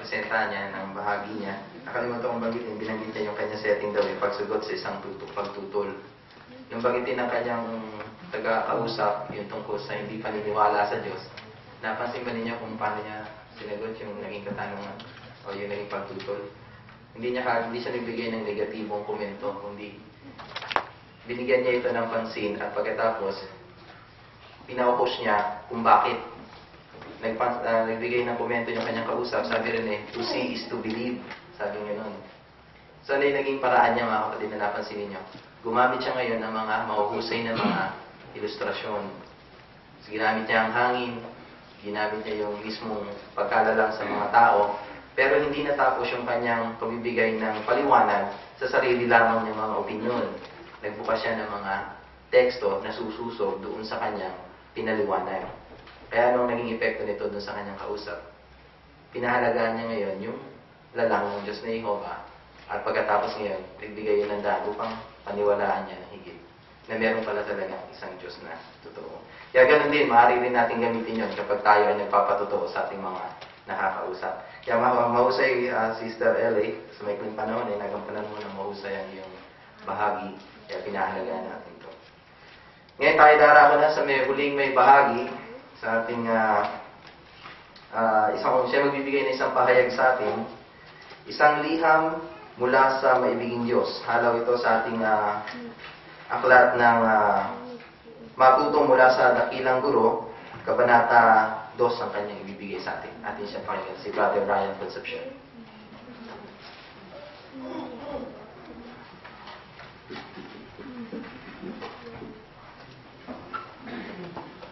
presentahan niya ng bahagi niya. Nakalimutan kong banggitin, binanggit niya yung kanya setting daw, yung pagsugot sa isang tutok, pagtutol. Yung banggitin ng kanyang taga-kausap, yung tungkol sa hindi paniniwala sa Diyos, napansin ba ninyo kung paano niya sinagot yung naging katanungan o yung naging pagtutol? Hindi niya hindi siya nagbigay ng negatibong komento, kundi binigyan niya ito ng pansin at pagkatapos pinaupush niya kung bakit nagpan, ah, nagbigay ng komento yung kanyang kausap, sabi rin eh, to see is to believe. Sabi niya noon. So ano yung naging paraan niya mga kapatid na napansin ninyo? Gumamit siya ngayon ng mga mahuhusay na mga ilustrasyon. So, ginamit niya ang hangin, ginamit niya yung mismong pagkalalang sa mga tao, pero hindi natapos yung kanyang pagbibigay ng paliwanag sa sarili lamang ng mga opinyon. Nagbukas siya ng mga teksto na sususob doon sa kanyang pinaliwanag. Kaya anong naging epekto nito doon sa kanyang kausap? Pinahalagaan niya ngayon yung lalang ng Diyos na Jehovah at pagkatapos ngayon, nagbigay yun ng daan upang paniwalaan niya ng higit na meron pala talaga isang Diyos na totoo. Kaya ganun din, maaari rin natin gamitin yun kapag tayo ay nagpapatotoo sa ating mga nakakausap. Kaya ma- mahusay, ah, Sister Ellie, sa may panahon ay nagampanan mo ng mahusay ang iyong bahagi. Kaya pinahalagaan natin ito. Ngayon tayo darako na sa may huling may bahagi sa ating ah, ah, isang siya magbibigay ng isang pahayag sa atin. Isang liham mula sa maibiging Diyos. Halaw ito sa ating ah, aklat ng uh, matuto mula sa dakilang guro, kabanata 2 ang kanyang ibibigay sa atin. Atin siya pakinggan, si Brother Ryan Concepcion.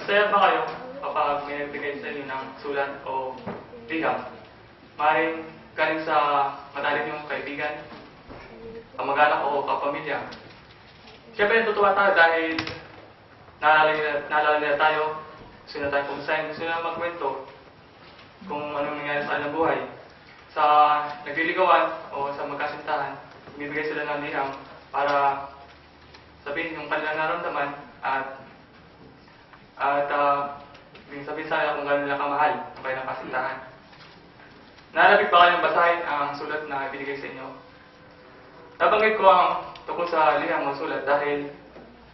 Masaya ba kayo kapag may nagbigay sa inyo ng sulat o liham? Maaaring galing sa madaling yung kaibigan, kamag-anak o kapamilya. Siyempre, natutuwa tayo dahil naalala tayo, gusto na tayo kumusayin, gusto na magkwento kung anong nangyari sa kanilang buhay. Sa nagliligawan o sa magkasintahan, bibigay sila ng liham para sabihin yung kanilang naramdaman at at uh, sabihin sa kanya kung gano'n nila kamahal ang kanilang kasintahan. Nalapit ba kayong basahin ang sulat na ibinigay sa inyo? Nabanggit ko ang tungkol sa liham o sulat dahil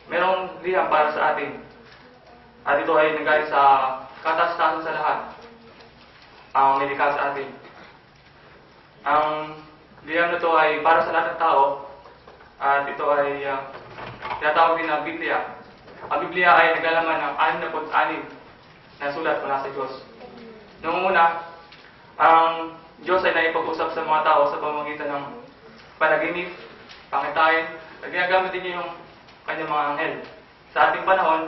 merong liham para sa atin. At ito ay nanggaling sa kataas-taas sa lahat ang may likha sa atin. Ang liham na ito ay para sa lahat ng tao at ito ay uh, tinatawag din na Biblia. Ang Biblia ay naglalaman ng 66 na sulat mula sa Diyos. Noong una, ang Diyos ay naipag-usap sa mga tao sa pamamagitan ng panaginip, pangitain, at ginagamit din niya yung kanyang mga anghel. Sa ating panahon,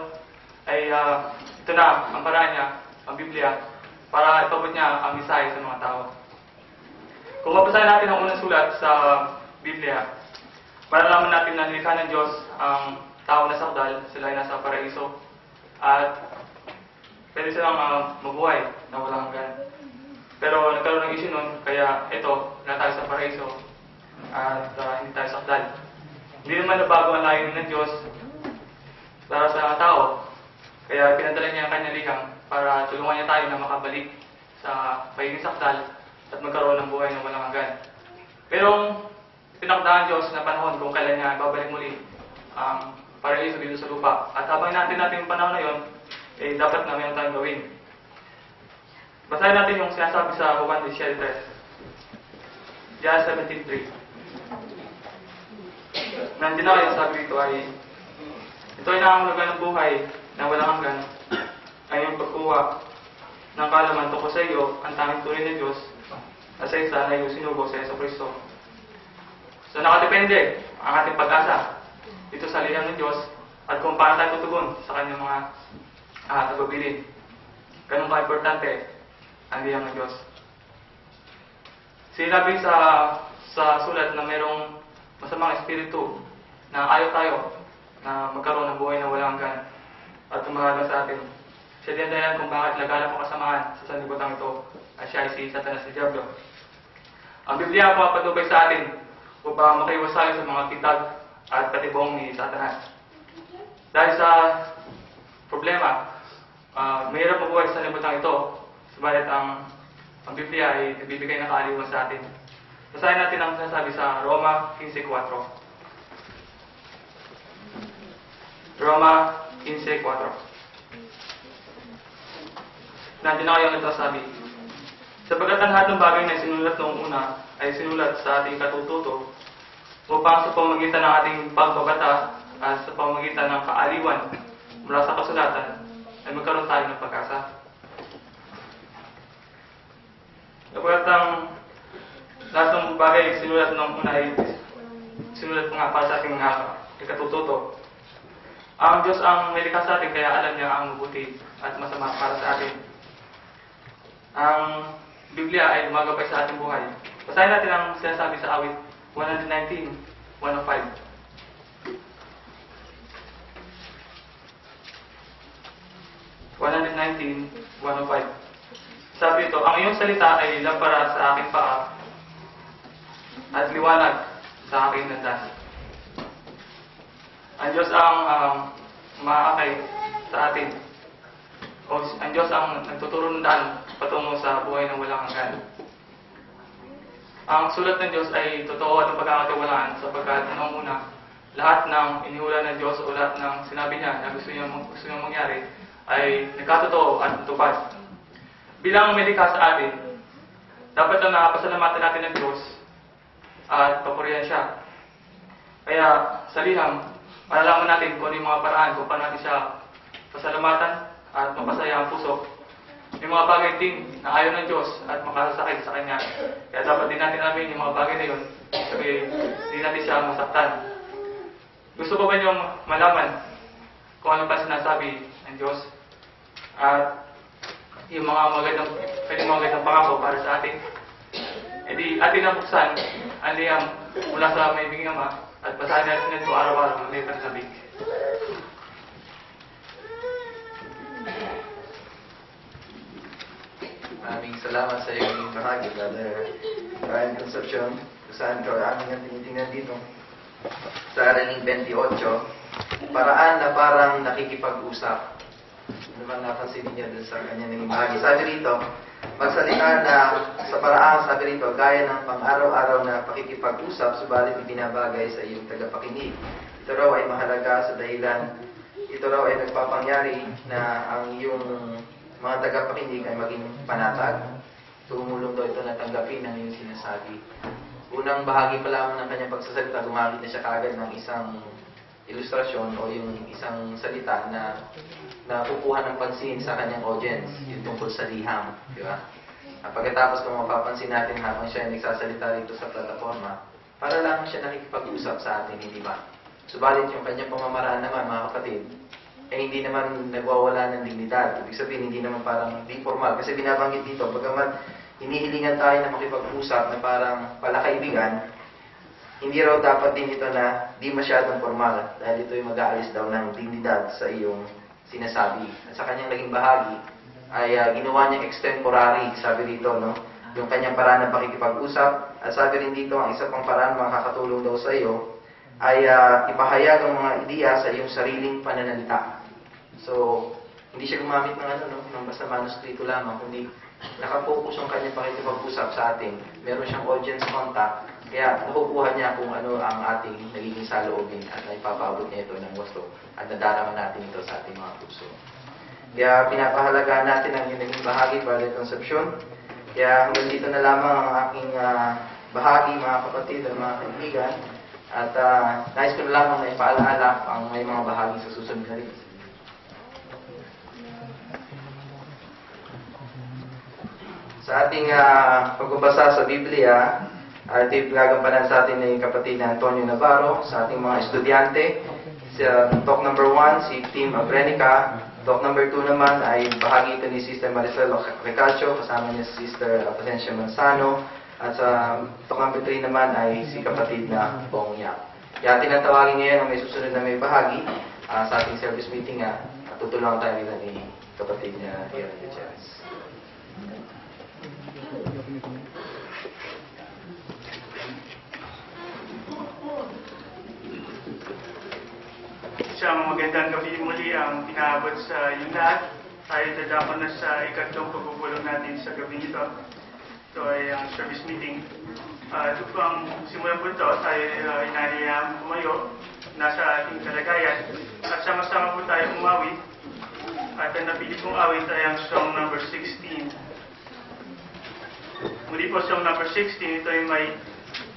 ay ah, ito na ang paraan niya, ang Biblia, para ipabot niya ang misahe sa mga tao. Kung mabasahin natin ang unang sulat sa Biblia, malalaman natin na nilikha ng Diyos ang tao na sakdal, sila ay nasa paraiso, at pwede silang ah, mabuhay na walang hanggan. Pero nagkaroon ng issue nun, kaya ito, na tayo sa paraiso, at ah, hindi tayo sakdal. Hindi naman nabago ang layunin ng Diyos para sa tao, kaya pinadala niya ang kanyang liham para tulungan niya tayo na makabalik sa pagiging sakdal at magkaroon ng buhay na walang hanggan. Pero pinakdaan Diyos na panahon kung kailan niya babalik muli ang paraiso dito sa lupa. At habang natin natin yung panahon na yon, eh, dapat na mayroon tayong gawin. Basahin natin yung sinasabi sa Juan 17. John 17.3. Nandiyan na kayo sabi dito ay ito ay nangangalaga ng buhay na walang hanggan ay yung pagkuha ng kalaman tungkol sa iyo ang tanging tunay ng Diyos at sa isa na iyong sinugo sa Yeso Kristo. So nakadepende ang ating pag-asa dito sa liham ng Diyos at kung paano tayo tutugon sa kanyang mga ah, tagubilin. Ganun ka-importante ang liham ng Diyos. Sinabi sa sa sulat na mayroong masamang espiritu na ayaw tayo na magkaroon ng buhay na walang hanggan at tumahaga sa atin. Siya din dahilan kung bakit lagala ang kasamahan sa sanlibutan ito at siya ay si Satanas si Diablo. Ang Biblia po patubay sa atin upang makaiwasay sa mga kitag at patibong ni Satanas. Dahil sa problema, ah mahirap mabuhay sa sanlibutan ito, subalit ang ang Biblia ay nagbibigay ng kaaliwan sa atin. Basahin natin ang sinasabi sa Roma 15.4. Roma 15.4 Nandiyan na kayo ang ito sabi. Sapagkat ang lahat ng bagay na sinulat noong una ay sinulat sa ating katututo upang sa pamagitan ng ating pagbabata at sa pamagitan ng kaaliwan mula sa kasulatan ay magkaroon tayo ng pag-asa. Sapagkat ang lahat ng bagay ay sinulat noong una ay sinulat nga para sa ating uh, ikatututo. Ang Diyos ang may likha sa atin kaya alam niya ang mabuti at masama para sa atin. Ang Biblia ay lumagapay sa ating buhay. Basahin natin ang sinasabi sa awit 119, 105. 119, 105. Sabi ito, ang iyong salita ay lampara sa aking paa at liwanag sa aking landas. Ang Diyos ang um, maakay sa atin. O ang Diyos ang nagtuturo ng daan patungo sa buhay ng walang hanggan. Ang sulat ng Diyos ay totoo at pagkakatiwalaan sapagkat noong una, lahat ng inihula ng Diyos o lahat ng sinabi niya na gusto niya, gusto niya mangyari ay nagkatotoo at natupad. Bilang medika sa atin, dapat lang nakapasalamatan natin ng Diyos at papurihan siya. Kaya sa liham, malalaman natin kung ano yung mga paraan kung paano natin siya pasalamatan at mapasaya ang puso. May mga bagay din na ayaw ng Diyos at makasasakit sa Kanya. Kaya dapat din natin alamin yung mga bagay na yun kasi hindi natin siya masaktan. Gusto ko ba niyong malaman kung ano pa sinasabi ng Diyos? At yung mga magandang, pwede mga magandang pangako para sa atin. E di atin na buksan ang liyam mula sa may biging ama at basahin natin ito araw-araw ng letra sa big. Maraming salamat sa iyong bahagi, Brother Brian Concepcion. Ko aming ang tinitingnan dito. Sa Araling 28, paraan na parang nakikipag-usap. Naman napansin niya dun sa kanya naging bahagi. Sabi rito, magsalita na sa paraan, sabi rito, gaya ng pang-araw-araw na pakikipag-usap, subalit ibinabagay sa iyong tagapakinig. Ito raw ay mahalaga sa dahilan, ito raw ay nagpapangyari na ang iyong mga tagapakinig ay maging panatag. Tumulong daw ito na tanggapin ang iyong sinasabi. Unang bahagi pa lamang ng kanyang pagsasalita, gumamit na siya kagad ng isang ilustrasyon o yung isang salita na na kukuha ng pansin sa kanyang audience, yung tungkol sa liham, di ba? At pagkatapos kung mapapansin natin habang siya nagsasalita rito sa plataforma, para lang siya nakikipag-usap sa atin, hindi ba? Subalit yung kanyang pamamaraan naman, mga kapatid, eh hindi naman nagwawala ng dignidad. Ibig sabihin, hindi naman parang di formal. Kasi binabanggit dito, pagkaman hinihilingan tayo na makipag-usap na parang palakaibigan, hindi raw dapat din ito na di masyadong formal dahil ito yung mag-aalis daw ng dignidad sa iyong sinasabi. At sa kanyang naging bahagi ay ah, ginawa niya extemporary, sabi dito, no? Yung kanyang paraan ng pakikipag-usap. At sabi rin dito, ang isa pang paraan makakatulong daw sa iyo ay ah, ipahayag ang mga ideya sa iyong sariling pananalita. So, hindi siya gumamit ng ano, no, ng basta manuskrito lamang, kundi nakapokus ang kanyang pakikipag-usap sa atin. Meron siyang audience contact, kaya nakukuha niya kung ano ang ating nagiging saloobin at naipapabot niya ito ng gusto at nadarama natin ito sa ating mga puso. Kaya pinapahalagaan natin ang yung naging bahagi, Brother Concepcion. Kaya hanggang dito na lamang ang aking ah, bahagi, mga kapatid at mga kaibigan. At ah, nais ko na lamang na ipaalaala ang may mga bahagi sa susunod na rin. Sa ating ah, pagbabasa sa Biblia, uh, ito gagampanan sa atin ng kapatid na Antonio Navarro, sa ating mga estudyante. Sa talk number 1, si Tim Abrenica. Talk number 2 naman ay bahagi ito ni Sister Maricel Recalcio, kasama niya si Sister Patencia Manzano. At sa talk number 3 naman ay si kapatid na Bong Yap. Kaya tinatawagin ngayon ang may susunod na may bahagi ah, sa ating service meeting. At tutulungan tayo nila ni kapatid niya Aaron Gutierrez. Isang magandang gabi muli ang inaabot sa inyo lahat. Tayo dadako na sa ikatlong pagbubulong natin sa gabi nito. Ito ay ang service meeting. Uh, ito simulan po ito. Tayo uh, inanayaan pumayo. Nasa ating kalagayan. At sama-sama po tayo umawit. At ang napili kong awit ay ang song number 16. Muli po sa number 16, ito ay may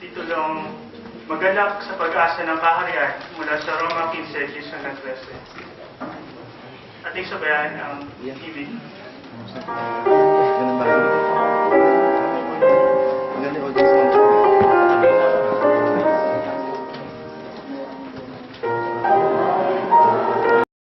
titulong Magalak sa pag-asa ng kaharian mula sa Roma 15, Gisang at 13. Ating sabayan ang ibig. Ganun ba? Magaling audience